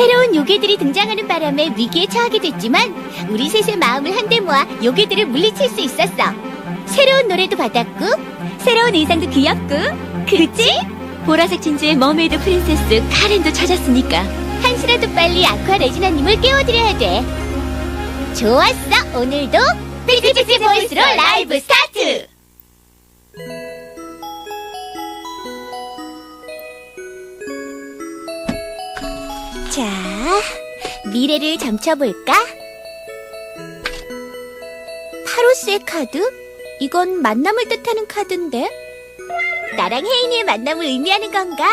새로운 요괴들이 등장하는 바람에 위기에 처하게 됐지만 우리 셋의 마음을 한데 모아 요괴들을 물리칠 수 있었어. 새로운 노래도 받았고 새로운 의상도 귀엽고 그치? 보라색 진주의 머메이드 프린세스 카렌도 찾았으니까 한시라도 빨리 아쿠아 레지나님을 깨워드려야 돼. 좋았어. 오늘도 피지피지 보이스로 라이브 스타트! 자, 미래를 점쳐볼까? 파로스의 카드? 이건 만남을 뜻하는 카드인데? 나랑 혜인이의 만남을 의미하는 건가?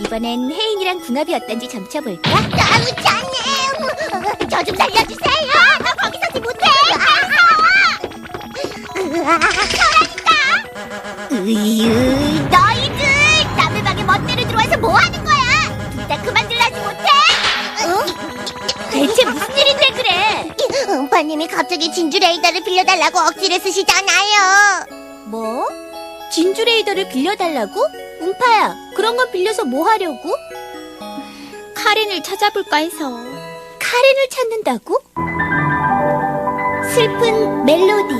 이번엔 혜인이랑 궁합이 어떤지 점쳐볼까? 너무 좋네! 저좀 살려주세요! 나 거기 서 지 못해! 사라진다! 으유, 너희들! 남의 방에 멋대로 들어와서 뭐 하는 거야? 둘다 그만둘라지 못해? 어? 대체 무슨 일인데 그래? 음파님이 갑자기 진주 레이더를 빌려달라고 억지를 쓰시잖아요. 뭐? 진주 레이더를 빌려달라고? 음파야, 그런 건 빌려서 뭐 하려고? 카렌을 찾아볼까 해서. 카렌을 찾는다고? 슬픈 멜로디.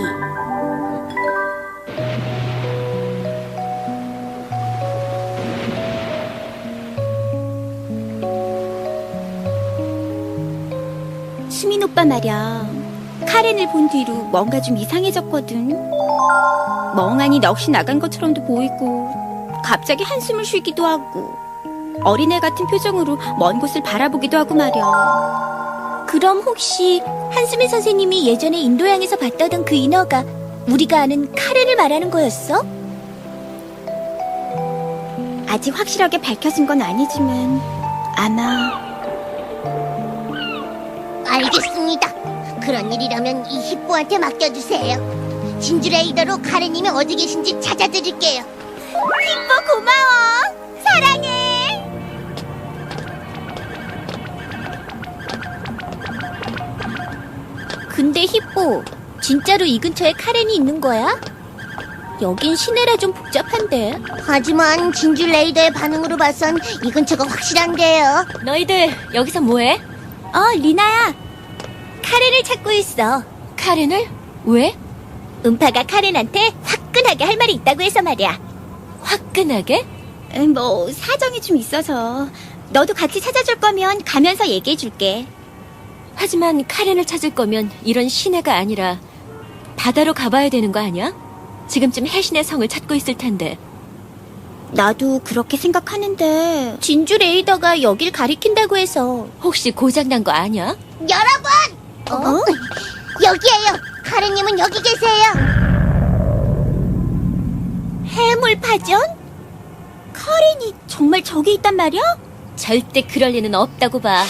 오빠 말이야. 카렌을 본 뒤로 뭔가 좀 이상해졌거든. 멍하니 넋이 나간 것처럼도 보이고 갑자기 한숨을 쉬기도 하고 어린애 같은 표정으로 먼 곳을 바라보기도 하고 말이야. 그럼 혹시 한수민 선생님이 예전에 인도양에서 봤다던 그 인어가 우리가 아는 카렌을 말하는 거였어? 아직 확실하게 밝혀진 건 아니지만 아마 알겠습니다. 그런 일이라면 이 히뽀한테 맡겨주세요. 진주 레이더로 카레님이 어디 계신지 찾아드릴게요. 뭐 고마워. 사랑해. 근데 히뽀, 진짜로 이 근처에 카렌이 있는 거야? 여긴 시내라 좀 복잡한데. 하지만 진주 레이더의 반응으로 봐선 이 근처가 확실한데요. 너희들 여기서 뭐해? 어, 리나야. 카렌을 찾고 있어. 카렌을? 왜? 음파가 카렌한테 화끈하게 할 말이 있다고 해서 말이야. 화끈하게? 뭐 사정이 좀 있어서 너도 같이 찾아줄 거면 가면서 얘기해 줄게. 하지만 카렌을 찾을 거면 이런 시내가 아니라 바다로 가봐야 되는 거 아니야? 지금쯤 해신의 성을 찾고 있을 텐데. 나도 그렇게 생각하는데 진주 레이더가 여길 가리킨다고 해서 혹시 고장난 거 아니야? 여러분! 어? 여기에요. 카레님은 여기 계세요. 해물 파전? 카렌이 정말 저기 있단 말이야? 절대 그럴 리는 없다고 봐.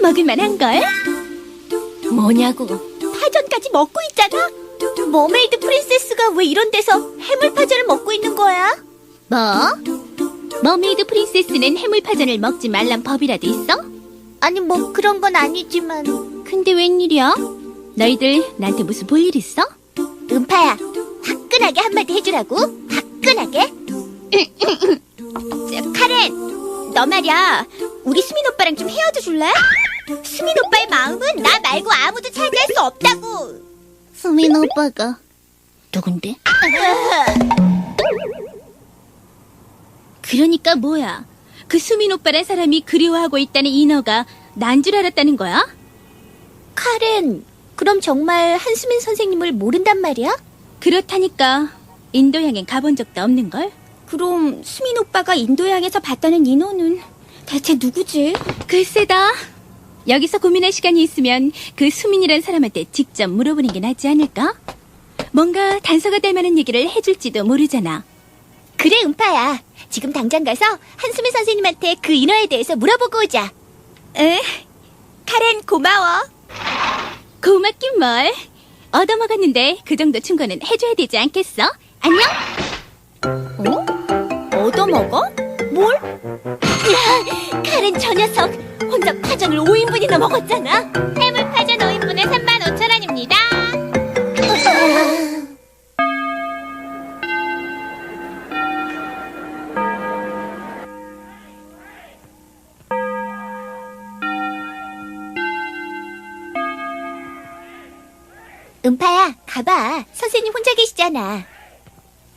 먹을 만한걸? 뭐냐고. 파전까지 먹고 있잖아? 머메이드 프린세스가 왜 이런 데서 해물 파전을 먹고 있는 거야? 뭐? 머메이드 프린세스는 해물 파전을 먹지 말란 법이라도 있어? 아니 뭐 그런 건 아니지만 근데 웬일이야? 너희들 나한테 무슨 볼 일 있어? 음파야 화끈하게 한마디 해주라고 화끈하게 저, 카렌 너 말이야 우리 수민 오빠랑 좀 헤어져 줄래? 수민 오빠의 마음은 나 말고 아무도 차지할 수 없다고 수민 오빠가 누군데? 그러니까 뭐야? 그 수민 오빠란 사람이 그리워하고 있다는 인어가 난 줄 알았다는 거야? 카렌, 그럼 정말 한수민 선생님을 모른단 말이야? 그렇다니까. 인도양엔 가본 적도 없는 걸? 그럼 수민 오빠가 인도양에서 봤다는 인어는 대체 누구지? 글쎄다. 여기서 고민할 시간이 있으면 그 수민이란 사람한테 직접 물어보는 게 낫지 않을까? 뭔가 단서가 될 만한 얘기를 해줄지도 모르잖아. 그래, 음파야. 지금 당장 가서 한수민 선생님한테 그 인어에 대해서 물어보고 오자. 에, 카렌 고마워. 고맙긴 뭘. 얻어먹었는데 그 정도 충고는 해줘야 되지 않겠어? 안녕? 어? 얻어먹어? 뭘? 카렌 저 녀석 혼자 파전을 5인분이나 먹었잖아. 해물 은파야, 가봐. 선생님 혼자 계시잖아.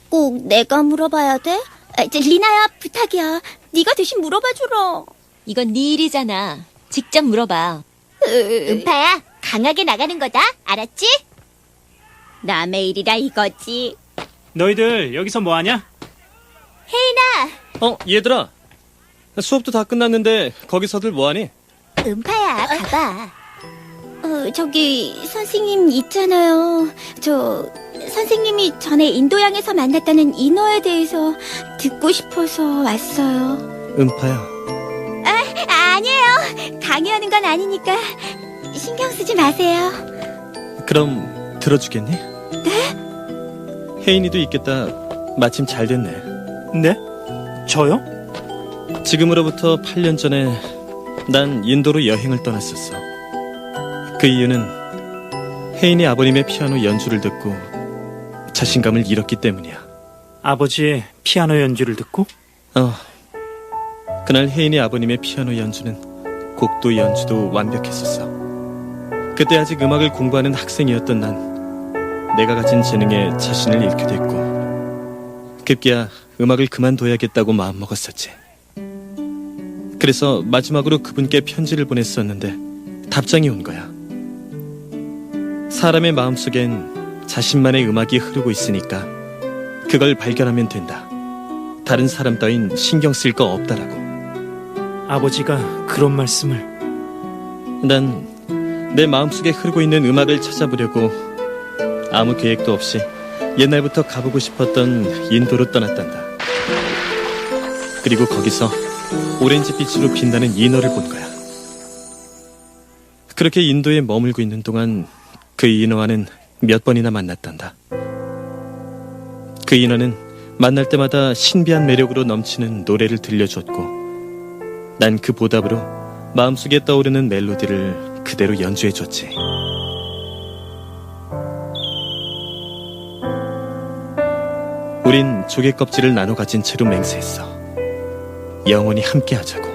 꼭 내가 물어봐야 돼? 아, 저, 리나야, 부탁이야. 네가 대신 물어봐 주라. 이건 네 일이잖아. 직접 물어봐. 은파야, 강하게 나가는 거다. 알았지? 남의 일이라 이거지. 너희들 여기서 뭐 하냐? 어, 얘들아. 수업도 다 끝났는데 거기서들 뭐 하니? 은파야, 가봐. 어, 저기, 선생님 있잖아요. 저, 선생님이 전에 인도양에서 만났다는 인어에 대해서 듣고 싶어서 왔어요. 은파야. 아니에요. 강요하는 건 아니니까 신경 쓰지 마세요. 그럼 들어주겠니? 네? 혜인이도 있겠다. 마침 잘 됐네. 네? 저요? 지금으로부터 8년 전에 난 인도로 여행을 떠났었어. 그 이유는 혜인이 아버님의 피아노 연주를 듣고 자신감을 잃었기 때문이야. 아버지의 피아노 연주를 듣고? 어. 그날 혜인이 아버님의 피아노 연주는 곡도 연주도 완벽했었어. 그때 아직 음악을 공부하는 학생이었던 난 내가 가진 재능에 자신을 잃게 됐고 급기야 음악을 그만둬야겠다고 마음먹었었지. 그래서 마지막으로 그분께 편지를 보냈었는데 답장이 온 거야. 사람의 마음속엔 자신만의 음악이 흐르고 있으니까 그걸 발견하면 된다. 다른 사람 따윈 신경 쓸 거 없다라고. 아버지가 그런 말씀을. 난 내 마음속에 흐르고 있는 음악을 찾아보려고 아무 계획도 없이 옛날부터 가보고 싶었던 인도로 떠났단다. 그리고 거기서 오렌지빛으로 빛나는 인어를 본 거야. 그렇게 인도에 머물고 있는 동안 그 인어와는 몇 번이나 만났단다. 그 인어는 만날 때마다 신비한 매력으로 넘치는 노래를 들려줬고 난 그 보답으로 마음속에 떠오르는 멜로디를 그대로 연주해줬지. 우린 조개 껍질을 나눠 가진 채로 맹세했어. 영원히 함께 하자고.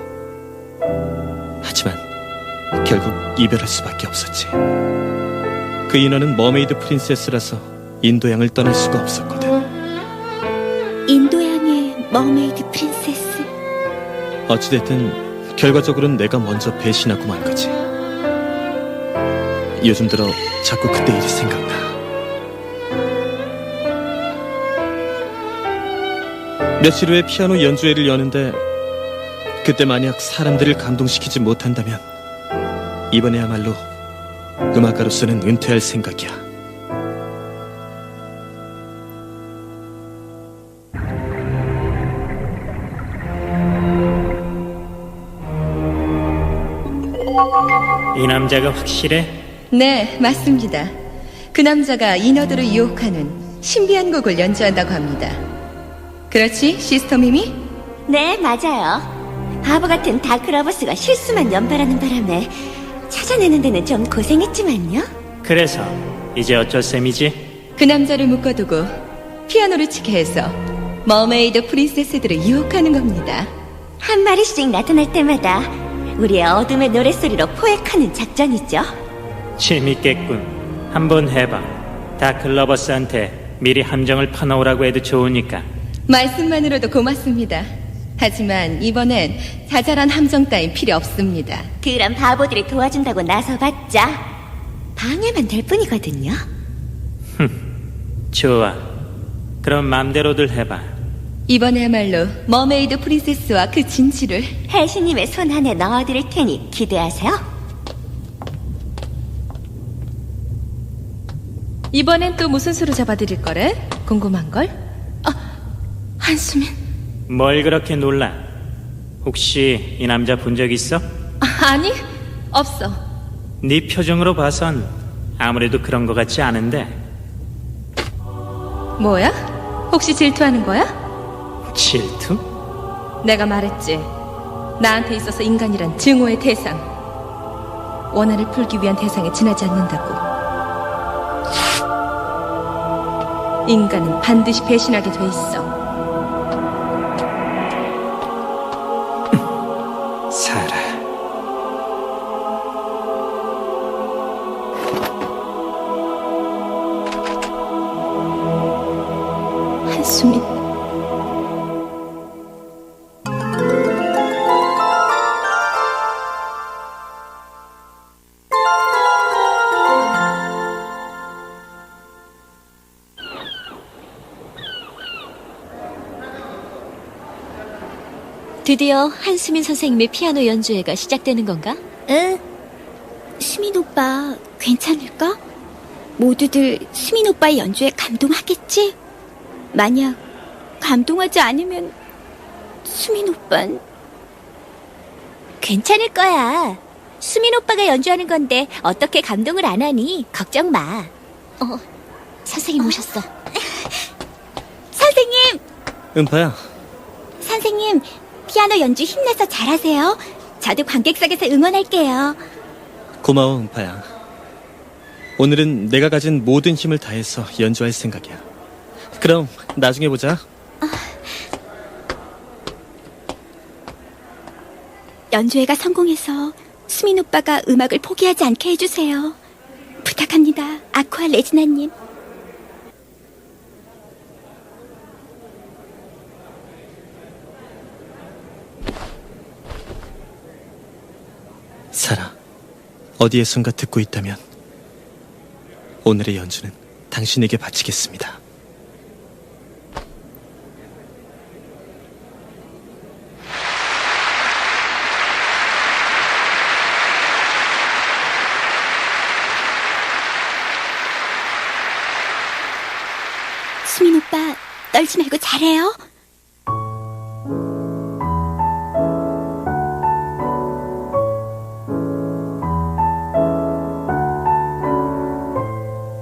하지만 결국 이별할 수밖에 없었지. 그 인어는 머메이드 프린세스라서 인도양을 떠날 수가 없었거든. 인도양의 머메이드 프린세스. 어찌됐든 결과적으로는 내가 먼저 배신하고 만 거지. 요즘 들어 자꾸 그때 일이 생각나. 며칠 후에 피아노 연주회를 여는데 그때 만약 사람들을 감동시키지 못한다면 이번에야말로 음악가로서는 은퇴할 생각이야. 이 남자가 확실해? 네, 맞습니다. 그 남자가 인어들을 유혹하는 신비한 곡을 연주한다고 합니다. 그렇지, 시스터 미미? 네, 맞아요. 바보 같은 다크러버스가 실수만 연발하는 바람에 찾아내는 데는 좀 고생했지만요. 그래서 이제 어쩔 셈이지? 그 남자를 묶어두고 피아노를 치게 해서 머메이드 프린세스들을 유혹하는 겁니다. 한 마리씩 나타날 때마다 우리의 어둠의 노랫소리로 포획하는 작전이죠. 재밌겠군. 한번 해봐. 다클러버스한테 미리 함정을 파놓으라고 해도 좋으니까. 말씀만으로도 고맙습니다. 하지만 이번엔 자잘한 함정 따윈 필요 없습니다. 그런 바보들이 도와준다고 나서봤자 방해만 될 뿐이거든요. 좋아. 그럼 맘대로들 해봐. 이번에야말로 머메이드 프린세스와 그 진실을 혜신님의 손 안에 넣어드릴 테니 기대하세요. 이번엔 또 무슨 수로 잡아드릴 거래? 궁금한 걸? 아, 한수민. 뭘 그렇게 놀라? 혹시 이 남자 본 적 있어? 아, 아니, 없어. 네 표정으로 봐선 아무래도 그런 것 같지 않은데. 뭐야? 혹시 질투하는 거야? 질투? 내가 말했지. 나한테 있어서 인간이란 증오의 대상. 원한을 풀기 위한 대상에 지나지 않는다고. 인간은 반드시 배신하게 돼 있어. 드디어 한수민 선생님의 피아노 연주회가 시작되는 건가? 응. 수민 오빠 괜찮을까? 모두들 수민 오빠의 연주에 감동하겠지? 만약 감동하지 않으면 수민 오빤 괜찮을 거야. 수민 오빠가 연주하는 건데 어떻게 감동을 안 하니? 걱정 마. 어, 선생님 오셨어. 선생님, 은파야, 선생님, 피아노 연주 힘내서 잘하세요. 저도 관객석에서 응원할게요. 고마워, 은파야. 오늘은 내가 가진 모든 힘을 다해서 연주할 생각이야. 그럼 나중에 보자. 연주회가 성공해서 수민 오빠가 음악을 포기하지 않게 해주세요. 부탁합니다. 아쿠아 레지나님. 사라, 어디에선가 듣고 있다면 오늘의 연주는 당신에게 바치겠습니다. 수민 오빠, 떨지 말고 잘해요.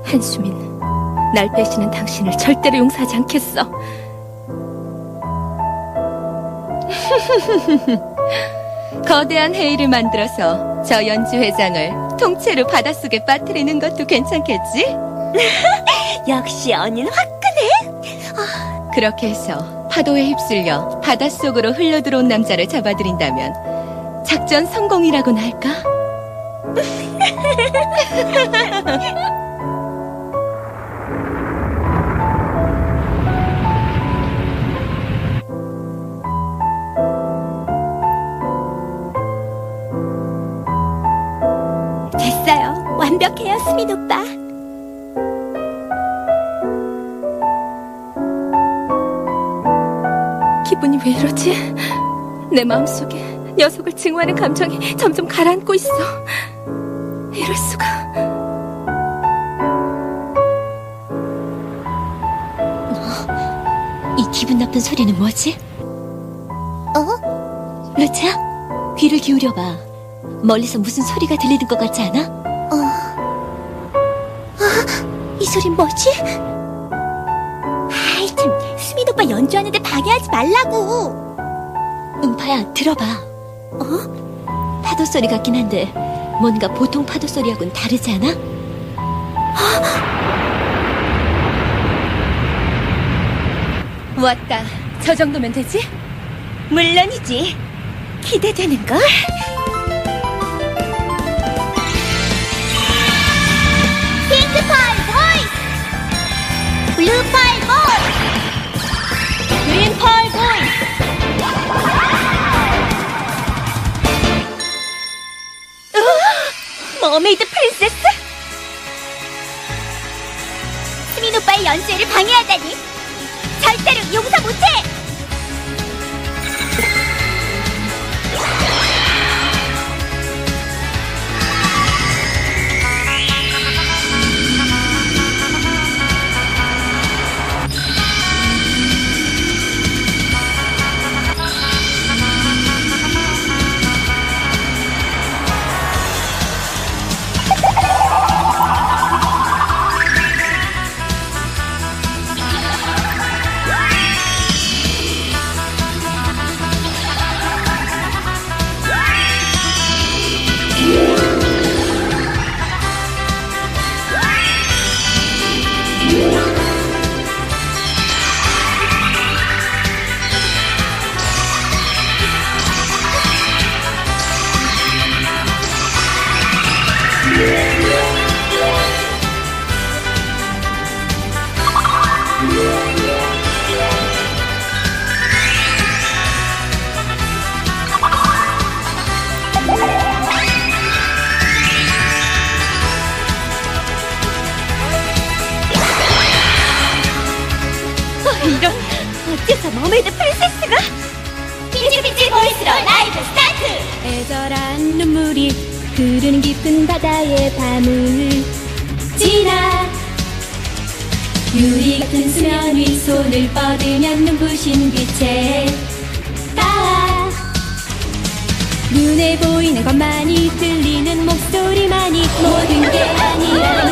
한수민, 날 배신한 당신을 절대로 용서하지 않겠어. 거대한 회의를 만들어서 저 연주 회장을 통째로 바닷속에 빠뜨리는 것도 괜찮겠지? 역시 언니는 화끈해. 그렇게 해서 파도에 휩쓸려 바닷속으로 흘러들어온 남자를 잡아들인다면 작전 성공이라고나 할까? 완벽해요, 수민 오빠. 기분이 왜 이러지? 내 마음속에 녀석을 증오하는 감정이 점점 가라앉고 있어. 이럴 수가. 이 기분 나쁜 소리는 뭐지? 어? 루치야, 귀를 기울여봐. 멀리서 무슨 소리가 들리는 것 같지 않아? 이 소린 뭐지? 아이 참, 수민 오빠 연주하는데 방해하지 말라고. 음파야, 들어봐. 어? 파도 소리 같긴 한데 뭔가 보통 파도 소리하고는 다르지 않아? 왔다. 저 정도면 되지? 물론이지. 기대되는 걸? 프린세스? 수민 오빠의 연주회를 방해하다니 절대로 용서 못해! 프린세스가? 피치피치 보이스로 라이브 스타트! 애절한 눈물이 흐르는 깊은 바다의 밤을 지나 유리 같은 수면 위 손을 뻗으면 눈부신 빛에 닿아 눈에 보이는 것만이 들리는 목소리만이 모든 게 아니라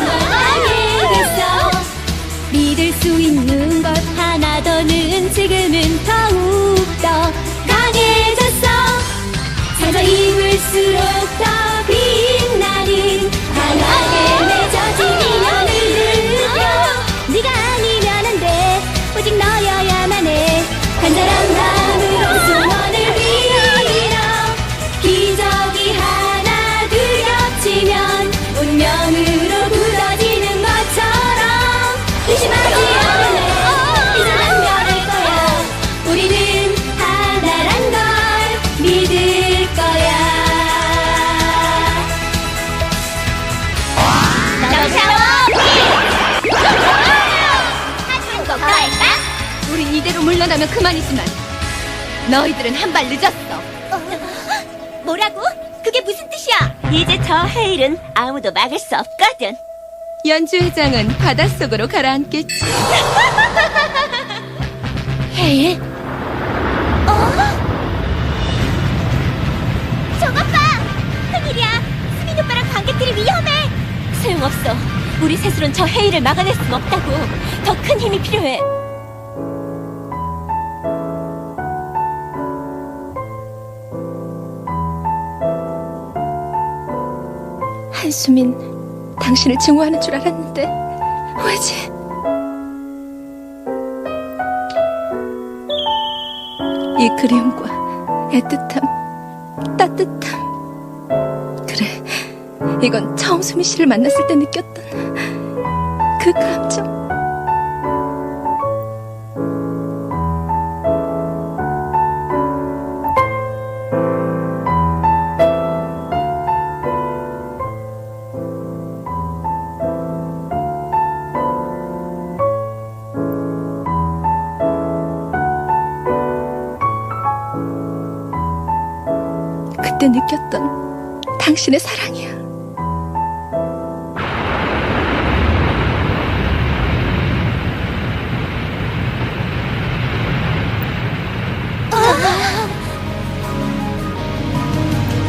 물러나면 그만이지만 너희들은 한 발 늦었어 뭐라고? 그게 무슨 뜻이야? 이제 저 헤일은 아무도 막을 수 없거든. 연주 회장은 바닷속으로 가라앉겠지. 헤일? 어? 저것 봐! 큰일이야! 수민 오빠랑 관객들이 위험해! 소용없어. 우리 셋으론 저 헤일을 막아낼 순 없다고. 더 큰 힘이 필요해. 한수민, 당신을 증오하는 줄 알았는데 왜지? 이 그리움과 애틋함, 따뜻함. 그래, 이건 처음 수민 씨를 만났을 때 느꼈던 그 감 그때 느꼈던 당신의 사랑이야.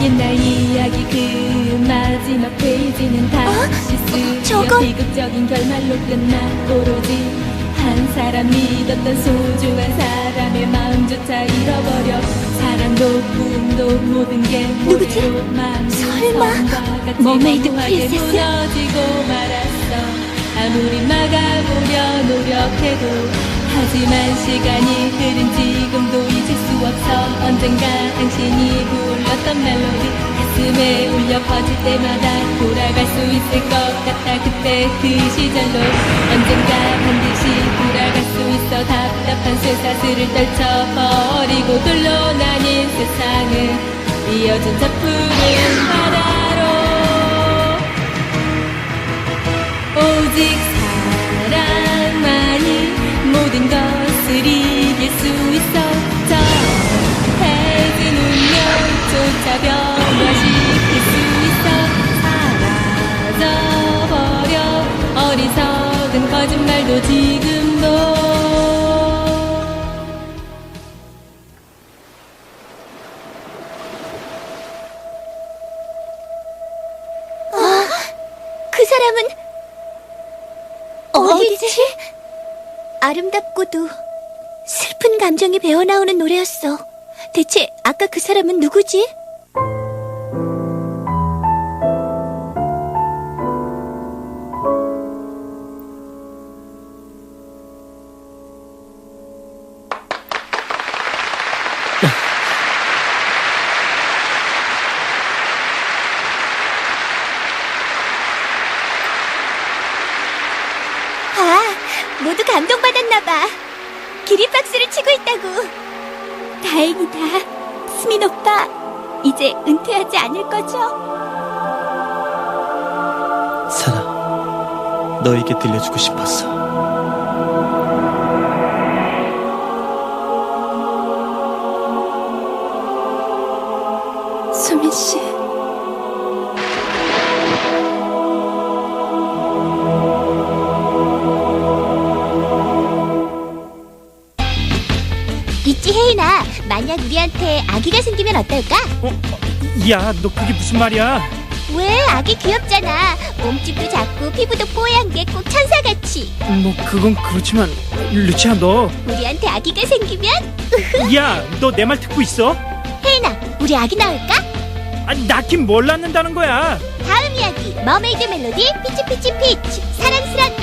옛날 이야기 그 마지막 페이지는 다시 쓰여 저건? 비극적인 결말로 끝나 오로지 한 사람 믿었던 소중한 사람의 마음조차 잃어버려 누구지? 설마? 머메이드 프린세스? 무너지고 말았어 아무리 막아보려 노력해도 하지만 시간이 흐른 지금도 잊을 수 없어 언젠가 당신이 불렀던 멜로디 가슴에 울려 퍼질 때마다 돌아갈 수 있을 것 같아 그때 그 시절로 언젠가 반드시 돌아갈 수 있어 답답한 쇠사슬을 떨쳐버리고 나뉜 세상을 이어진 저 푸른 바다로. 오직 사랑만이 모든 것을 이길 수 있어 거짓말도 지금도 그 사람은 어디지? 아름답고도 슬픈 감정이 배어나오는 노래였어. 대체 아까 그 사람은 누구지? 둘이 박수를 치고 있다고. 다행이다. 수민 오빠, 이제 은퇴하지 않을 거죠? 사나, 너에게 들려주고 싶었어. 수민 씨. 우리한테 아기가 생기면 어떨까? 야, 너 그게 무슨 말이야? 왜 아기 귀엽잖아 몸집도 작고 피부도 뽀얀 게 꼭 천사같이 뭐 그건 그렇지만 루치야 너, 우리한테 아기가 생기면 야, 너 내 말 듣고 있어? 혜인아 우리 아기 낳을까? 아, 낳긴 뭘 낳는다는 거야? 다음 이야기 머메이드 멜로디 피치피치 피치 사랑스러운